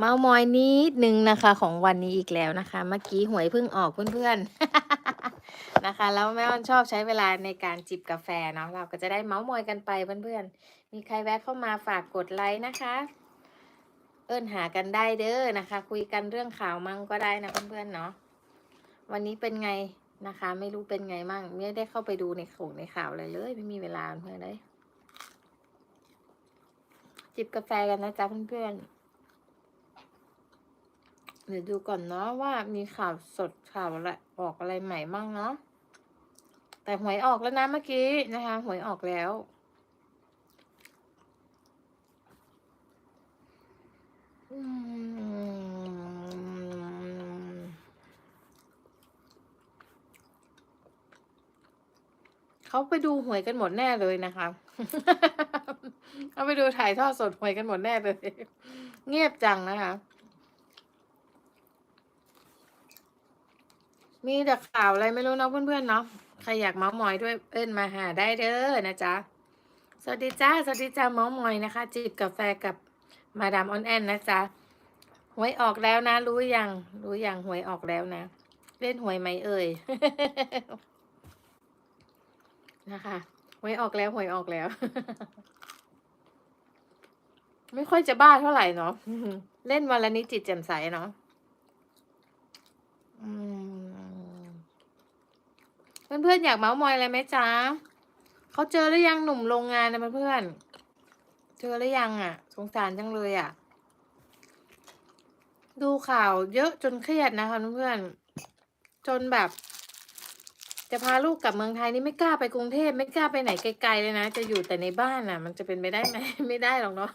เมามอยนิดนึงนะคะของวันนี้อีกแล้วนะคะ เมื่อกี้หวยเพิ่งออกเพื่อนๆนะคะ แล้วแม่อ้อนชอบใช้เวลาในการจิบกาแฟเนาะเราก็จะได้เมามอยกันไปเพื่อนๆ มีใครแวะเข้ามาฝากกดไลค์นะคะ เอิ้นหากันได้เด้อนะคะ คุยกันเรื่องข่าวมั่งก็ได้นะเพื่อนๆเนาะวันนี้เป็นไงนะคะ ไม่รู้เป็นไงมั่งไม่ได้เข้าไปดูในข่งในข่าวอะไรเลย ไม่มีเวลาเพื่อนเลยจิบกาแฟกันนะจ๊ะเพื่อนๆ เดี๋ยวดูก่อนเนาะว่ามีข่าวสดข่าวอะไรออกอะไรใหม่บ้างเนาะแต่หวยออกแล้วนะเมื่อกี้นะคะหวยออกแล้ว อืเขาไปดูหวยกันหมดแน่เลยนะคะ เขาไปดูถ่ายทอดสดหวยกันหมดแน่เลย เงียบจังนะคะ มีแต่ข่าวอะไรไม่รู้เนาะเพื่อนๆเนาะใครอยากเมาส์มอยด้วยเอิ้นมาหาได้เด้อนะจ๊ะสวัสดีจ้าสวัสดีจ้าเมาส์มอยนะคะ จิบกาแฟกับมาดามออนแอนนะจ๊ะหวยออกแล้วนะ รู้ยังรู้ยังหวยออกแล้วนะ เล่นหวยไหมเอ่ยนะคะหวยออกแล้วหวยออกแล้ว ไม่ค่อยจะบ้าเท่าไหร่เนาะเล่นวันละนิดจิตแจ่มใสเนาะอืม เพื่อนๆอยากเมาส์มอยอะไรไหมจ๊ะเขาเจอหรือยังหนุ่มโรงงานนะเพื่อนๆเจอหรือยังอะ สงสารจังเลยอะ ดูข่าวเยอะจนเครียดนะคะเพื่อนๆจนแบบ จะพาลูกกลับเมืองไทยนี่ไม่กล้าไปกรุงเทพไม่กล้าไปไหนไกลๆเลยนะจะอยู่แต่ในบ้านน่ะ มันจะเป็นไปได้ไหมไม่ได้หรอกเนาะ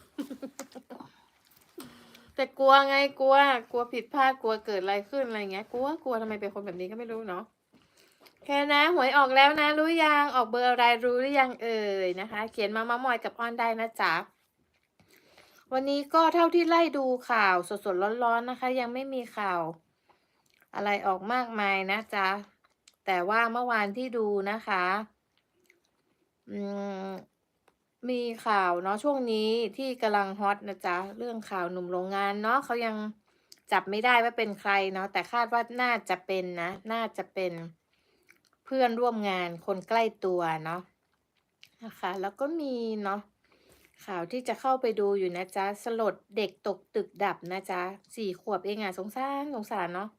แต่กลัวไงกลัว กลัวผิดพลาดกลัวเกิดอะไรขึ้นอะไรเงี้ยกลัวกลัวทำไมเป็นคนแบบนี้ก็ไม่รู้เนาะ แค่นะหวยออกแล้วนะ รู้ยังออกเบอร์อะไรรู้หรือยังเอ่ยนะคะ เขียนมามามอยกับออนได้นะจ๊ะวันนี้ก็เท่าที่ไล่ดูข่าวสดๆร้อนๆนะคะ ยังไม่มีข่าว อะไรออกมากมายนะจ๊ะแต่ว่าเมื่อวานที่ดูนะคะมีข่าวเนาะช่วงนี้ที่กำลังฮอตนะจ๊ะเรื่องข่าวหนุ่มโรงงานเนาะเขายังจับไม่ได้ว่าเป็นใครเนาะแต่คาดว่าน่าจะเป็นนะ น่าจะเป็น เพื่อนร่วมงานคนใกล้ตัวเนาะนะคะ แล้วก็มีเนาะข่าวที่จะเข้าไปดูอยู่นะจ๊ะ สลดเด็กตกตึกดับนะจ๊ะสี่ขวบเองอะสงสารสงสารเนาะ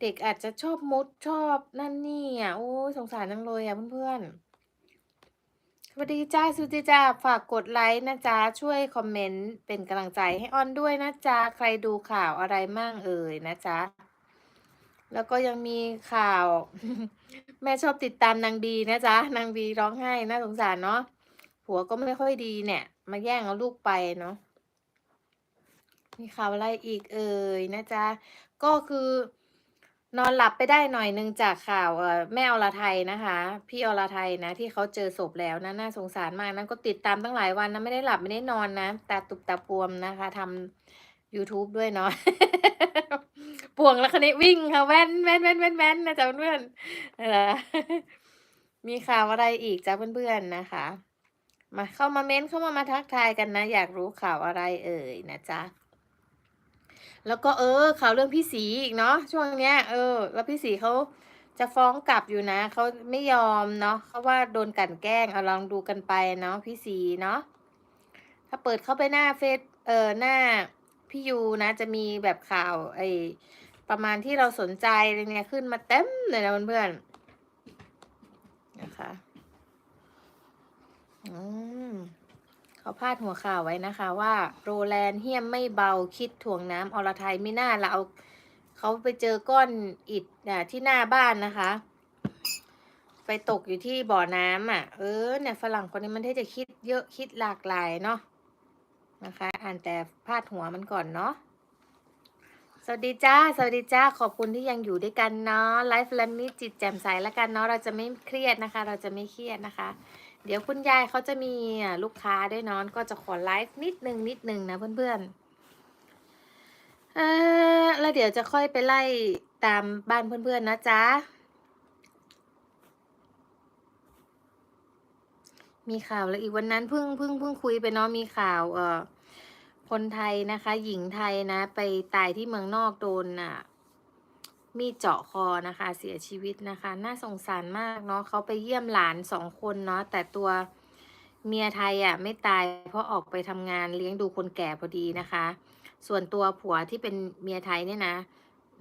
เด็กอาจจะชอบมุดชอบนั่นนี่อะโอ้ยสงสารจังเลยอะเพื่อนๆสวัสดีจ้าสุจิจ้าฝากกดไลค์นะจ๊ะ ช่วยคอมเมนต์เป็นกำลังใจให้ออนด้วยนะจ๊ะ ใครดูข่าวอะไรมั่งเอ่ยนะจ๊ะ แล้วก็ยังมีข่าว แม่ชอบติดตามนางบีนะจ๊ะนางบีร้องไห้น่าสงสารเนาะผัวก็ไม่ค่อยดีเนี่ย มาแย่งเอาลูกไปเนาะมีข่าวอะไรอีกเอ่ยนะจ๊ะก็คือนอนหลับไปได้หน่อยนึงจากข่าวเอ่อแม่อรไทยนะคะ พี่อรไทยนะ ที่เขาเจอศพแล้วนะน่าสงสารมากนะก็ติดตามตั้งหลายวันนะไม่ได้หลับไม่ได้นอนนะตาตุบตาปวมนะคะทำ YouTube ด้วยเนาะ ป่วงแล้วคนนี้วิ่งค่ะแว่นแว่นแว่นแว่นแว่นนะจ๊ะเพื่อนๆมีข่าวอะไรอีกจ้ะเพื่อนๆนะคะ มาเข้ามาเม้นเข้ามามาทักทายกันนะ อยากรู้ข่าวอะไรเอ่ยนะจ๊ะแล้วก็เออข่าวเรื่องพี่สีอีกเนาะช่วงเนี้ย เออ แล้วพี่สีเขาจะฟ้องกลับอยู่นะเขาไม่ยอมเนาะเขาว่าโดนกลั่นแกล้งเอาลองดูกันไปเนาะพี่สีเนาะถ้าเปิดเข้าไปหน้าเฟซเออหน้า พี่ยูนะ จะมีแบบข่าวไอประมาณที่เราสนใจอะไรเนี่ยขึ้นมาเต็มเลยนะเพื่อนๆนะคะอืมเขาพาดหัวข่าวไว้นะคะ ว่าโรแลนด์เฮียมไม่เบาคิดถ่วงน้ำอรไทยไม่น่าละเอาเขาไปเจอก้อนอิฐอะที่หน้าบ้านนะคะ ไปตกอยู่ที่บ่อน้ำอะ เออเนี่ยฝรั่งคนนี้มันที่จะคิดเยอะคิดหลากหลายเนาะ นะคะ อ่านแต่พาดหัวมันก่อนเนาะสวัสดีจ้า สวัสดีจ้า ขอบคุณที่ยังอยู่ด้วยกันเนาะไลฟ์แล้วนี้จิตแจ่มใสแล้วกันเนาะเราจะไม่เครียดนะคะ เราจะไม่เครียดนะคะ เดี๋ยวคุณยายเขาจะมีลูกค้าด้วยเนอนก็จะขอไลฟ์นิดนึงนิดนึงนะเพื่อนๆเออแล้วเดี๋ยวจะค่อยไปไล่ตามบ้านเพื่อนๆนะจ๊ะมีข่าวแล้วอีกวันนั้นเพิ่งเพิ่งเพิ่งคุยไปเนาะมีข่าวเออ คนไทยนะคะ หญิงไทยนะ ไปตายที่เมืองนอกโดนอะ มีดเจาะคอนะคะ เสียชีวิตนะคะ น่าสงสารมากเนาะเขาไปเยี่ยมหลานสองคนเนาะแต่ตัวเมียไทยอะไม่ตายเพราะออกไปทำงานเลี้ยงดูคนแก่พอดีนะคะ ส่วนตัวผัวที่เป็นเมียไทยเนี่ยนะ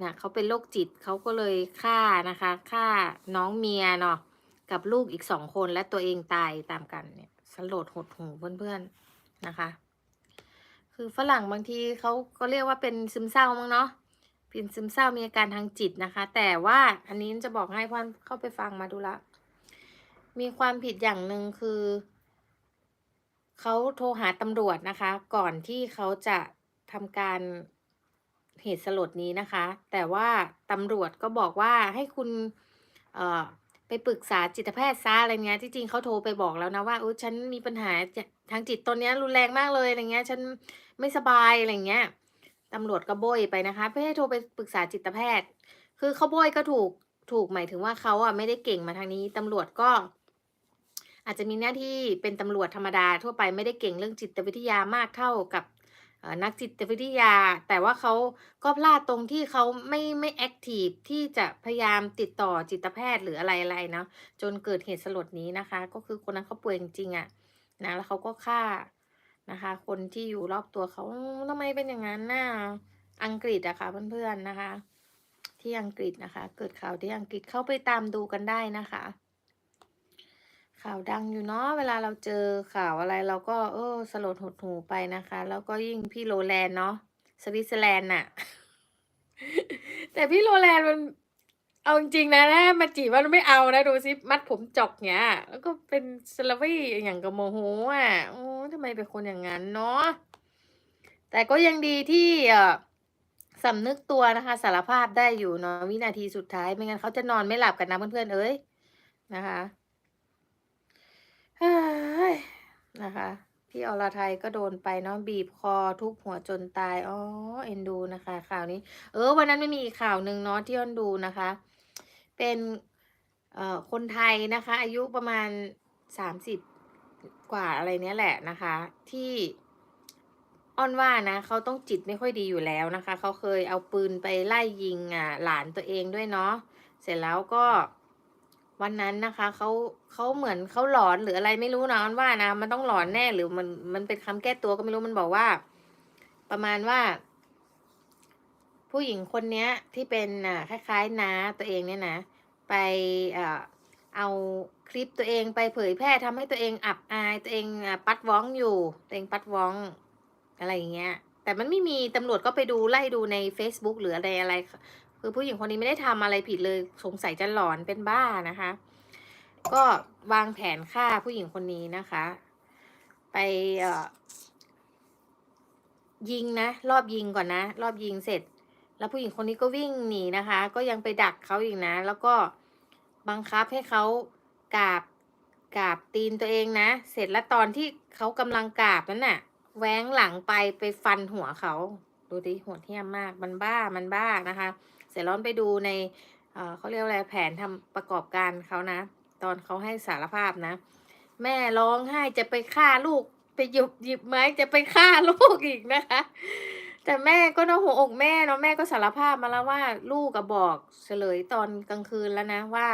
นะเขาเป็นโรคจิตเขาก็เลยฆ่านะคะฆ่าน้องเมียเนาะกับลูกอีกสองคนและตัวเองตายตามกันเนี่ยสลดหดหูเพื่อนๆนะคะ คือฝรั่งบางทีเขาก็เรียกว่าเป็นซึมเศร้ามั้งเนาะเป็นซึมเศร้ามีอาการทางจิตนะคะ แต่ว่าอันนี้จะบอกให้พ่อนเข้าไปฟังมาดูละ มีความผิดอย่างหนึ่งคือเขาโทรหาตำรวจนะคะ ก่อนที่เขาจะทำการเหตุสลดนี้นะคะ แต่ว่าตำรวจก็บอกว่าให้คุณเอ่อ ปปรึกษาจิตแพทย์ซะอะไรเงี้ยที่จริงเขาโทรไปบอกแล้วนะว่าเออฉันมีปัญหาทางจิตตอนนี้รุนแรงมากเลยอะไรเงี้ย ฉันไม่สบายอะไรเงี้ยตำรวจก็โบยไปนะคะเพื่อให้โทรไปปรึกษาจิตแพทย์ คือเขาโบยก็ถูกถูกหมายถึงว่าเขาอะไม่ได้เก่งมาทางนี้ตำรวจก็ อาจจะมีหน้าที่เป็นตำรวจธรรมดาทั่วไปไม่ได้เก่งเรื่องจิตวิทยามากเท่ากับ เอ่อนักจิตวิทยา แต่ว่าเขาก็พลาดตรงที่เขาไม่ไม่แอคทีฟที่จะพยายามติดต่อจิตแพทย์หรืออะไรอะไรเนาะจนเกิดเหตุสลดนี้นะคะ ก็คือคนนั้นเขาป่วยจริงๆอะนะแล้วเขาก็ฆ่านะคะ คนที่อยู่รอบตัวเขาทำไมเป็นอย่างนั้นน่ะอังกฤษอะค่ะเพื่อนๆนะคะ ที่อังกฤษนะคะ เกิดข่าวที่อังกฤษเข้าไปตามดูกันได้นะคะ ข่าวดังอยู่เนาะเวลาเราเจอข่าวอะไรเราก็เออสลดหดหูไปนะคะ แล้วก็ยิ่งพี่โรแลนเนาะสวิตเซอร์แลนด์น่ะ แต่พี่โรแลนมันเอาจริงนะนะมาจีบมันไม่เอานะดูสิมัดผมจอกเนี้ยแล้วก็เป็นสลาวีอย่างกับโมโหอะโอ้ทำไมเป็นคนอย่างนั้นเนาะแต่ก็ยังดีที่เออสำนึกตัวนะคะ สารภาพได้อยู่เนาะวินาทีสุดท้ายไม่งั้นเขาจะนอนไม่หลับกันนะเพื่อนๆเอ้ยนะคะ นะคะ พี่อรไทยก็โดนไปเนาะบีบคอทุบหัวจนตายอ๋อเอ็นดูนะคะ ข่าวนี้ เออ วันนั้นไม่มีอีกข่าวหนึ่งเนาะที่อ้อนดูนะคะ เป็นเอ่อคนไทยนะคะ อายุประมาณสามสิบกว่าอะไรเนี้ยแหละนะคะ ที่อ้อนว่านะเขาต้องจิตไม่ค่อยดีอยู่แล้วนะคะ เขาเคยเอาปืนไปไล่ยิงอะหลานตัวเองด้วยเนาะเสร็จแล้วก็ วันนั้นนะคะเขาเขาเหมือนเขาหลอนหรืออะไรไม่รู้นะอ้อนว่านะมันต้องหลอนแน่หรือมันมันเป็นคำแก้ตัวก็ไม่รู้มันบอกว่า ประมาณว่า ผู้หญิงคนเนี้ย ที่เป็นอะคล้ายๆน้าตัวเองเนี่ยนะไปเอ่อเอาคลิปตัวเองไปเผยแพร่ทำให้ตัวเองอับอายตัวเองอะปัดว้องอยู่ตัวเองปัดว้องอะไรอย่างเงี้ย แต่มันไม่มีตำรวจก็ไปดูไล่ดูใน Facebook หรืออะไรอะไร คือผู้หญิงคนนี้ไม่ได้ทำอะไรผิดเลย สงสัยจะหลอนเป็นบ้านะคะ ก็วางแผนฆ่าผู้หญิงคนนี้นะคะ ไปเอ่อยิงนะ รอบยิงก่อนนะ รอบยิงเสร็จ แล้วผู้หญิงคนนี้ก็วิ่งหนีนะคะ ก็ยังไปดักเขาอีกนะ แล้วก็บังคับให้เขากราบกราบตีนตัวเองนะ เสร็จแล้วตอนที่เขากำลังกราบนั้นน่ะ แหวงหลังไปไปฟันหัวเขา ดูดิโหดเหี้ยมมาก มันบ้ามันบ้านะคะ เสร็จแล้วไปดูในเเขาเรียกอะไรแผนทำประกอบการเขานะ ตอนเขาให้สารภาพนะ แม่ร้องไห้จะไปฆ่าลูกไปหยิบหยิบไม้จะไปฆ่าลูกอีกนะคะ แต่แม่ก็นอะหัวอกแม่เนาะแม่ก็สารภาพมาแล้วว่า ลูกก็บอกเฉลยตอนกลางคืนแล้วนะว่า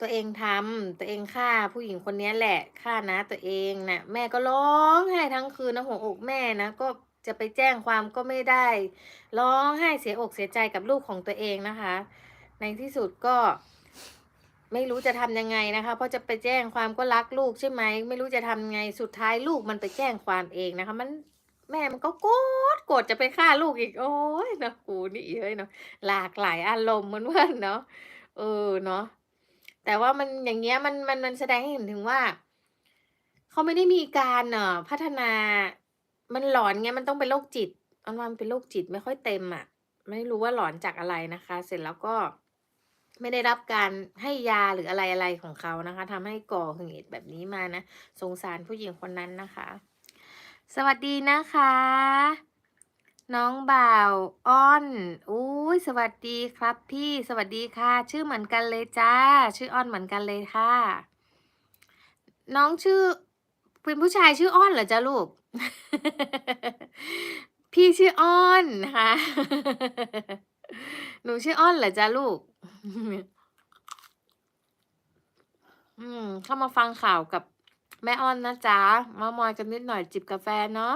ตัวเองทำตัวเองฆ่าผู้หญิงคนนี้แหละฆ่านะตัวเองนะแม่ก็ร้องไห้ทั้งคืนนะหัวอกแม่นะก็ จะไปแจ้งความก็ไม่ได้ ร้องไห้เสียอกเสียใจกับลูกของตัวเองนะคะ ในที่สุดก็ไม่รู้จะทำยังไงนะคะ เพราะจะไปแจ้งความก็รักลูกใช่ไหม ไม่รู้จะทำไง สุดท้ายลูกมันไปแจ้งความเองนะคะ มันแม่มันก็โกรธโกรธจะไปฆ่าลูกอีก โอ้ยนะกูนี่เอ้ยเนาะ หลากหลายอารมณ์เหมือนว่าเนาะ เออเนาะ แต่ว่ามันอย่างเงี้ยมันมันมันแสดงให้เห็นถึงว่า เขาไม่ได้มีการเอ่อพัฒนา มันหลอนไงมันต้องเป็นโรคจิตอันว่ามันเป็นโรคจิตไม่ค่อยเต็มอะ ไม่รู้ว่าหลอนจากอะไรนะคะ เสร็จแล้วก็ไม่ได้รับการให้ยาหรืออะไรอะไรของเขานะคะทำให้ก่อเหตุแบบนี้มานะสงสารผู้หญิงคนนั้นนะคะ สวัสดีนะคะ น้องบ่าวอ้อนอุ้ยสวัสดีครับพี่สวัสดีค่ะ ชื่อเหมือนกันเลยจ้า ชื่ออ้อนเหมือนกันเลยค่ะ น้องชื่อเป็นผู้ชายชื่ออ้อนเหรอจ๊ะลูก พี่ชื่ออ้อนนะคะหนูชื่ออ้อนเหรอจ๊ะลูก อืม เข้ามาฟังข่าวกับแม่อ้อนนะจ๊ะมามอยกันนิดหน่อยจิบกาแฟเนาะ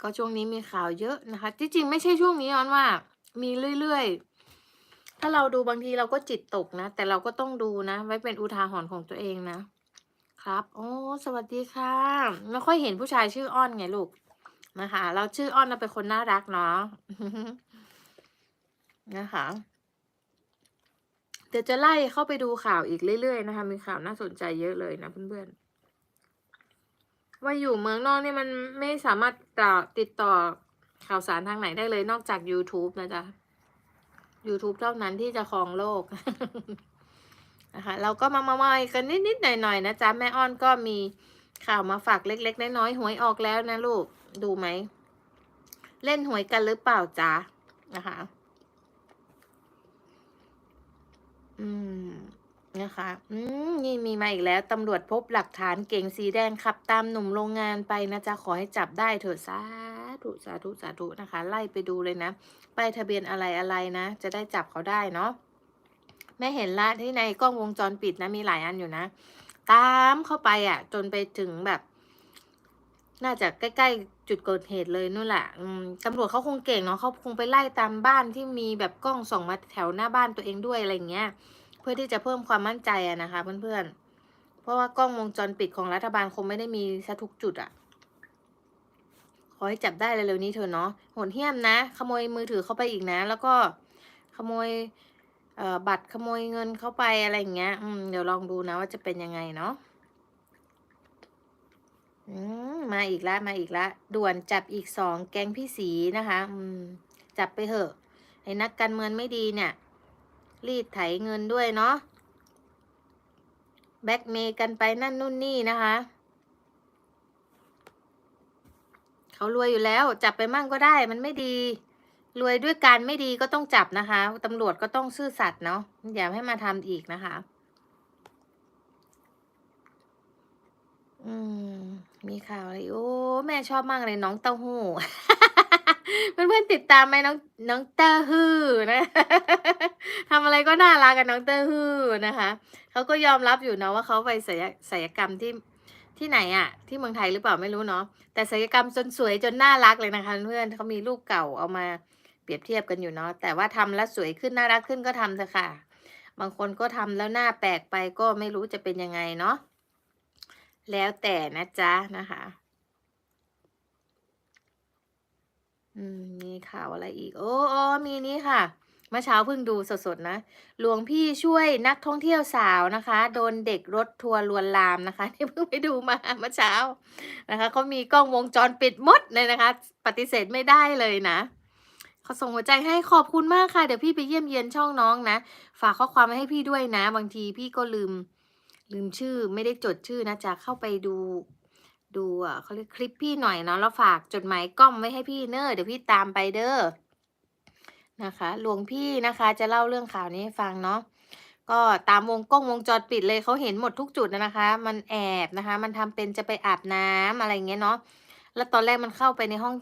ก็ช่วงนี้มีข่าวเยอะนะคะ ที่จริงไม่ใช่ช่วงนี้อ้อนว่า มีเรื่อยๆ ถ้าเราดูบางทีเราก็จิตตกนะ แต่เราก็ต้องดูนะ ไว้เป็นอุทาหรณ์ของตัวเองนะ ครับ โอ้ สวัสดีค่ะ ไม่ค่อยเห็นผู้ชายชื่ออ้อนไงลูก นะคะ เราชื่ออ้อนเราเป็นคนน่ารักเนาะ นะคะ เดี๋ยวจะไล่เข้าไปดูข่าวอีกเรื่อยๆนะคะ มีข่าวน่าสนใจเยอะเลยนะเพื่อนๆ ว่าอยู่เมืองนอกนี่มันไม่สามารถติดต่อข่าวสารทางไหนได้เลยนอกจาก YouTube นะจ๊ะ YouTube เท่านั้นที่จะครองโลก นะคะเราก็มามามากันนิดๆหน่อยๆนะจ๊ะแม่อ้อนก็มีข่าวมาฝากเล็กๆน้อยๆหวยออกแล้วนะลูกดูไหม เล่นหวยกันหรือเปล่าจ๊ะนะคะอืมนะคะ อืม นี่มีมาอีกแล้ว ตำรวจพบหลักฐานเก๋งสีแดงขับตามหนุ่มโรงงานไปนะจ๊ะ ขอให้จับได้เถอะสาธุสาธุสาธุนะคะ ไล่ไปดูเลยนะ ไปทะเบียนอะไรอะไรนะ จะได้จับเขาได้เนาะ แม่เห็นละที่ในกล้องวงจรปิดนะมีหลายอันอยู่นะ ตามเข้าไปอะ จนไปถึงแบบ น่าจะใกล้ๆจุดเกิดเหตุเลยนู่นแหละตำรวจเขาคงเก่งเนาะเขาคงไปไล่ตามบ้านที่มีแบบกล้องส่องมาแถวหน้าบ้านตัวเองด้วยอะไรเงี้ย เพื่อที่จะเพิ่มความมั่นใจอะนะคะ เพื่อนๆ เพราะว่ากล้องวงจรปิดของรัฐบาลคงไม่ได้มีซะทุกจุดอะขอให้จับได้เร็วๆนี้เถอะเนาะโหดเหี้ยมนะ ขโมยมือถือเข้าไปอีกนะ แล้วก็ขโมย เอ่อบัตรขโมยเงินเข้าไปอะไรอย่างเงี้ยอืมเดี๋ยวลองดูนะว่าจะเป็นยังไงเนาะอืมมาอีกแล้วมาอีกแล้วด่วนจับอีกสองแก๊งพี่สีนะคะอืมจับไปเถอะไอ้นักการเมืองไม่ดีเนี่ย รีดไถเงินด้วยเนาะแบ็กเมย์กันไปนั่นนู่นนี่นะคะเขารวยอยู่แล้ว จับไปมั่งก็ได้มันไม่ดี รวยด้วยการไม่ดีก็ต้องจับนะคะตำรวจก็ต้องซื่อสัตย์เนาะอย่าให้มาทำอีกนะคะ อืม มีข่าวอะไรโอ้แม่ชอบมากเลยน้องเต้าหู้เพื่อนๆติดตามไหมน้องน้องเต้าหู้นะทำอะไรก็น่ารักกับน้องเต้าหู้นะคะเขาก็ยอมรับอยู่เนาะว่าเขาไปศัยศัลยกรรมที่ที่ไหนอะที่เมืองไทยหรือเปล่าไม่รู้เนาะแต่ศัลยกรรมจนสวยจนน่ารักเลยนะคะเพื่อนเขามีรูปเก่าเอามา เปรียบเทียบกันอยู่เนาะแต่ว่าทำแล้วสวยขึ้นน่ารักขึ้นก็ทำเถอะค่ะ บางคนก็ทำแล้วหน้าแปลกไปก็ไม่รู้จะเป็นยังไงเนาะแล้วแต่นะจ๊ะนะคะอืมมีข่าวอะไรอีก โอ้โอมีนี้ค่ะเมื่อเช้าเพิ่งดูสดๆนะหลวงพี่ช่วยนักท่องเที่ยวสาวนะคะ โดนเด็กรถทัวร์ลวนลามนะคะที่เพิ่งไปดูมาเมื่อเช้านะคะเขามีกล้องวงจรปิดมดเลยนะคะ ปฏิเสธไม่ได้เลยนะ ขาส่งหัวใจให้ขอบคุณมากค่ะ เดี๋ยวพี่ไปเยี่ยมเยียนช่องน้องนะ ฝากข้อความไว้ให้พี่ด้วยนะ บางทีพี่ก็ลืม ลืมชื่อไม่ได้จดชื่อนะจะเข้าไปดู ดูอะเขาเรียกคลิปพี่หน่อยเนาะแล้วฝากจดหมายกล้องไว้ให้พี่เนอะเดี๋ยวพี่ตามไปเด้อนะคะหลวงพี่นะคะจะเล่าเรื่องข่าวนี้ให้ฟังเนาะก็ตามวงกล้องวงจรปิดเลยเขาเห็นหมดทุกจุดนะคะ มันแอบนะคะ มันทำเป็นจะไปอาบน้ำอะไรเงี้ยเนาะ แล้วตอนแรกมันเข้าไปในห้อง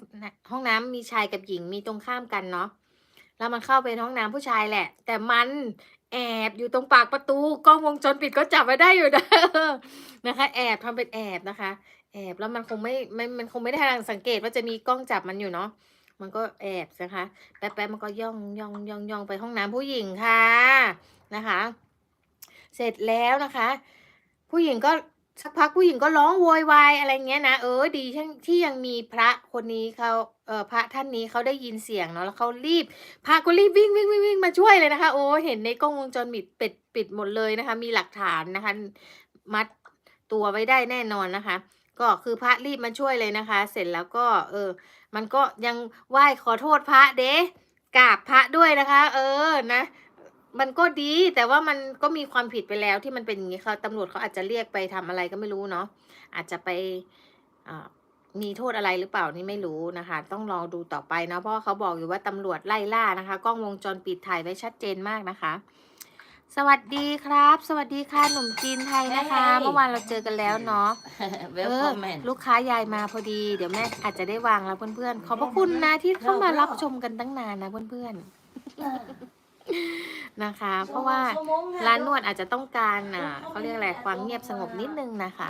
ห้องน้ำมีชายกับหญิงมีตรงข้ามกันเนาะแล้วมันเข้าไปห้องน้ำผู้ชายแหละ แต่มันแอบอยู่ตรงปากประตูกล้องวงจรปิดก็จับไว้ได้อยู่นะนะคะ แอบทำเป็นแอบนะคะ แอบแล้วมันคงไม่ไม่มันคงไม่ได้ทันสังเกตว่าจะมีกล้องจับมันอยู่เนาะมันก็แอบนะคะแป๊บๆมันก็ย่องย่องย่องย่องไปห้องน้ำผู้หญิงค่ะนะคะ เสร็จแล้วนะคะ ผู้หญิงก็ สักพักผู้หญิงก็ร้องโวยวายอะไรเงี้ยนะเออดีที่ที่ยังมีพระคนนี้เขาเออพระท่านนี้เขาได้ยินเสียงเนาะแล้วเขารีบพระก็รีบวิ่งวิ่งวิ่งวิ่งมาช่วยเลยนะคะ โอ้เห็นในกล้องวงจรปิดปิดปิดหมดเลยนะคะ มีหลักฐานนะคะ มัดตัวไว้ได้แน่นอนนะคะ ก็คือพระรีบมาช่วยเลยนะคะ เสร็จแล้วก็เออ มันก็ยังไหว้ขอโทษพระเด้กราบพระด้วยนะคะ เออนะ มันก็ดีแต่ว่ามันก็มีความผิดไปแล้วที่มันเป็นอย่างนี้เขาตำรวจเขาอาจจะเรียกไปทำอะไรก็ไม่รู้เนาะอาจจะไปอ่ามีโทษอะไรหรือเปล่านี่ไม่รู้นะคะ ต้องรอดูต่อไปเนาะเพราะว่าเขาบอกอยู่ว่าตำรวจไล่ล่านะคะกล้องวงจรปิดถ่ายไว้ชัดเจนมากนะคะ สวัสดีครับ สวัสดีค่ะหนุ่มจีนไทยนะคะเฮ้ยเมื่อวานเราเจอกันแล้วเนาะเวเอลอคอมเมนลูกค้ายายมาพอดี เดี๋ยวแม่อาจจะได้วางแล้วเพื่อนๆขอบพระคุณนะที่เข้ามารับชมกันตั้งนานนะเพื่อนๆ นะคะ เพราะว่าร้านนวดอาจจะต้องการอะเขาเรียกอะไรความเงียบสงบนิดนึงนะคะ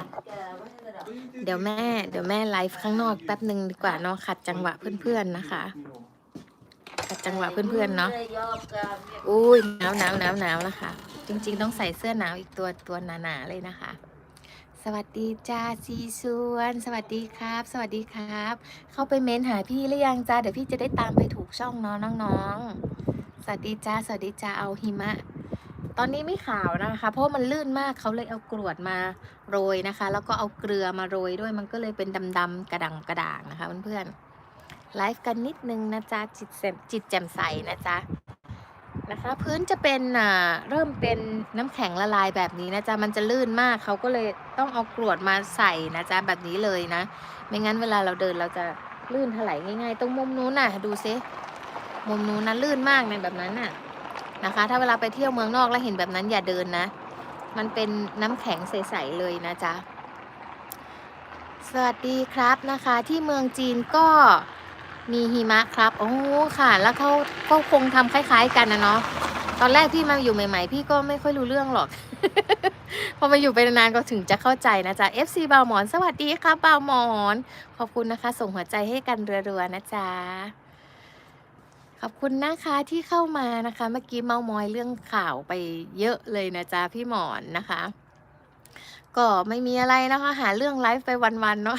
เดี๋ยวแม่ เดี๋ยวแม่ไลฟ์ข้างนอกแป๊บหนึ่งดีกว่าเนาะขัดจังหวะเพื่อนๆนะคะขัดจังหวะเพื่อนๆเนาะอุ้ยหนาวหนาวหนาวหนาวนะคะ จริง ๆ ต้องใส่เสื้อหนาวอีกตัวตัวหนาๆเลยนะคะสวัสดีจ้าซีซวน สวัสดีครับ สวัสดีครับ เข้าไปเม้นหาพี่หรือยังจ้าเดี๋ยวพี่จะได้ตามไปถูกช่องเนาะน้องๆ สวัสดีจ้าสวัสดีจ้าเอาหิมะ ตอนนี้ไม่ขาวนะคะ เพราะมันลื่นมากเขาเลยเอากรวดมาโรยนะคะ แล้วก็เอาเกลือมาโรยด้วยมันก็เลยเป็นดำๆกระดังกระด่างนะคะเพื่อนๆไลฟ์กันนิดนึงนะจ๊ะจิตแจ่มจิตแจ่มใสนะจ๊ะนะคะ พื้นจะเป็นอ่าเริ่มเป็นน้ำแข็งละลายแบบนี้นะจ๊ะมันจะลื่นมากเขาก็เลยต้องเอากรวดมาใส่นะจ๊ะแบบนี้เลยนะ ไม่งั้นเวลาเราเดินเราจะลื่นถลายง่าย ๆ ตรงมุมนู้นน่ะ ดูซิ มุมนู้นนะลื่นมากในแบบนั้นน่ะนะคะ ถ้าเวลาไปเที่ยวเมืองนอกแล้วเห็นแบบนั้นอย่าเดินนะ มันเป็นน้ำแข็งใสๆเลยนะจ๊ะสวัสดีครับนะคะ ที่เมืองจีนก็มีหิมะครับโอ้ค่ะ แล้วเขาก็คงทำคล้าย ๆ กันนะเนาะตอนแรกพี่มาอยู่ใหม่ ๆ พี่ก็ไม่ค่อยรู้เรื่องหรอก พอมาอยู่ไปนานๆก็ถึงจะเข้าใจนะจ๊ะ FC บาวหมอน สวัสดีครับบาวหมอน ขอบคุณนะคะ ส่งหัวใจให้กันรัวๆนะจ๊ะ อบคุณนะคะที่เข้ามานะคะ เมื่อกี้เมามอยเรื่องข่าวไปเยอะเลยนะจ๊ะพี่หมอนนะคะ ก็ไม่มีอะไรนะคะ หาเรื่องไลฟ์ไปวันๆเนาะ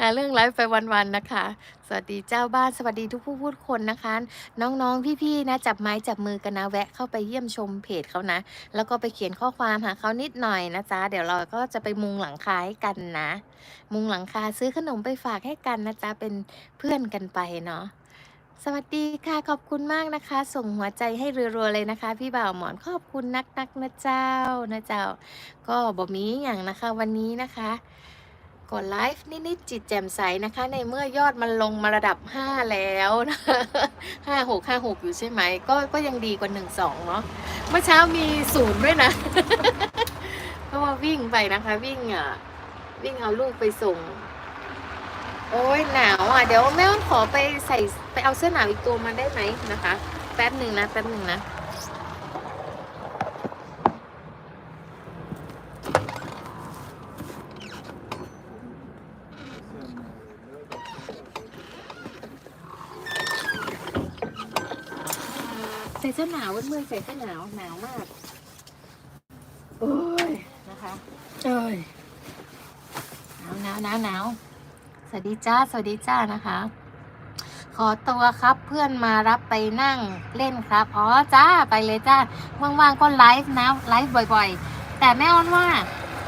หาเรื่องไลฟ์ไปวันๆนะคะ สวัสดีเจ้าบ้านสวัสดีทุกผู้พูดคนนะคะ น้องๆพี่ๆนะจับไม้จับมือกันนะแวะเข้าไปเยี่ยมชมเพจเขานะ แล้วก็ไปเขียนข้อความหาเขานิดหน่อยนะจ๊ะเดี๋ยวเราก็จะไปมุงหลังคาให้กันนะ มุงหลังคาซื้อขนมไปฝากให้กันนะจ๊ะเป็นเพื่อนกันไปเนาะ สวัสดีค่ะ ขอบคุณมากนะคะ ส่งหัวใจให้รัวๆเลยนะคะ พี่บ่าวหมอนขอบคุณนักๆนะเจ้านะเจ้า ก็บอกมีอย่างนะคะวันนี้นะคะกดไลฟ์นิดๆจิตแจ่มใสนะคะ ในเมื่อยอดมันลงมาระดับ 5 แล้วนะห้าหกห้าหกอยู่ใช่ไหม ก็ก็ยังดีกว่าหนึ่งสองเนาะเมื่อเช้ามีศูนย์ด้วยนะเพราะว่าวิ่งไปนะคะ วิ่งอะวิ่งเอาลูกไปส่ง โอ้ยหนาวอะ เดี๋ยวแม่ว่าขอไปใส่ไปเอาเสื้อหนาวอีกตัวมาได้ไหมนะคะ แป๊บหนึ่งนะ แป๊บหนึ่งนะ ใส่เสื้อหนาวเพื่อนๆใส่เสื้อหนาวหนาวมากโอ้ยนะคะเอ้ยหนาวหนาวหนาวหนาว สวัสดีจ้า สวัสดีจ้านะคะ ขอตัวครับเพื่อนมารับไปนั่งเล่นครับ อ๋อจ้าไปเลยจ้าว่างๆก็ไลฟ์นะไลฟ์บ่อยๆ แต่แม่อ้อนว่า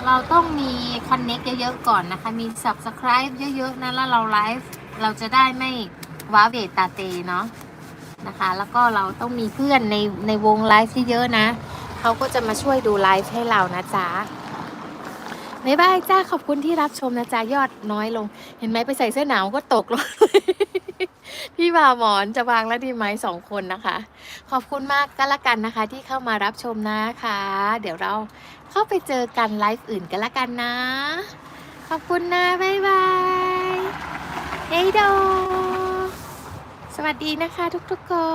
เราต้องมีคอนเน็กเยอะๆก่อนนะคะ มี subscribe เยอะๆนะแล้วเราไลฟ์เราจะได้ไม่ว้าเวตาเตเนาะนะคะ แล้วก็เราต้องมีเพื่อนในในวงไลฟ์ที่เยอะนะ เขาก็จะมาช่วยดูไลฟ์ให้เรานะจ๊ะ บ๊ายบายจ้าขอบคุณที่รับชมนะจ๊ะยอดน้อยลง เห็นไหมไปใส่เสื้อหนาวก็ตกลงพี่บ่าวหมอนจะวางแล้วดีไหมสองคนนะคะ ขอบคุณมากก็แล้วกันนะคะ ที่เข้ามารับชมนะคะ เดี๋ยวเราเข้าไปเจอกันไลฟ์อื่นกันละกันนะ ขอบคุณนะบ๊ายบายเฮ้ยโดสวัสดีนะคะทุกๆคน